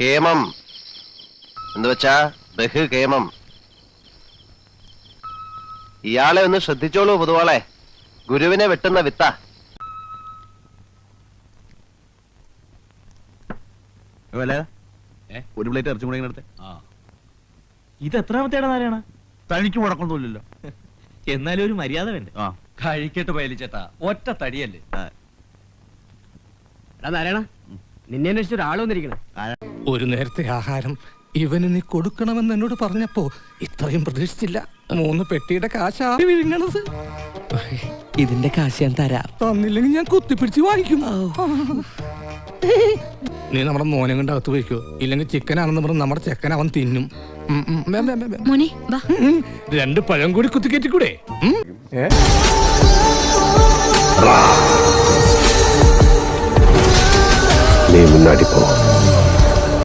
കേമം. എന്ന് വെച്ചാ ബഹുകേമം ഇയാളെ ഒന്ന് ശ്രദ്ധിച്ചോളൂ പൊതുവാളെ. ഗുരുവിനെ വെട്ടുന്ന വിത്ത. ഒരു പ്ലേറ്റ് ഇറച്ചി കൂടെ എടുത്തേ. ഇത് എത്രാമത്തെ നാരായണ? തനിക്ക് മുടക്കൊന്നുമില്ലല്ലോ എന്നാലും ഒരു മര്യാദ വേണ്ടേ? ആ. കഴിക്കട്ട് പയലിച്ചേട്ടാ ഒറ്റ തടിയല്ലേ? എടാ നാരായണ നിന്നെ അന്വേഷിച്ച് ഒരാൾ വന്നിരിക്കണേ. ഒരു നേരത്തെ ആഹാരം ഇവന് നീ കൊടുക്കണമെന്ന് എന്നോട് പറഞ്ഞപ്പോ ഇത്രയും പ്രതീക്ഷിച്ചില്ല. മൂന്ന് പെട്ടിയുടെ കാശാ. വിഴുങ്ങണത്. ഇതിന്റെ കാശ് ഞാൻ തരാം. തന്നില്ലെങ്കിൽ ഞാൻ കുത്തിപ്പിടിച്ച് വാങ്ങിക്കും. നീ നമ്മുടെ മോനെ കൊണ്ട് അകത്ത് പോയിക്കോ. ഇല്ലെങ്കിൽ ചിക്കനാണെന്ന് പറഞ്ഞ് നമ്മുടെ ചെക്കൻ അവൻ തിന്നും. ഉം, ഉം, വേ, വേ, വേ, വേ. മോനെ വാ. ഉം, രണ്ട് പഴം കൂടി കുത്തിക്കേറ്റിക്കൂടെ? ഉം? நீ முன்னாடி போ.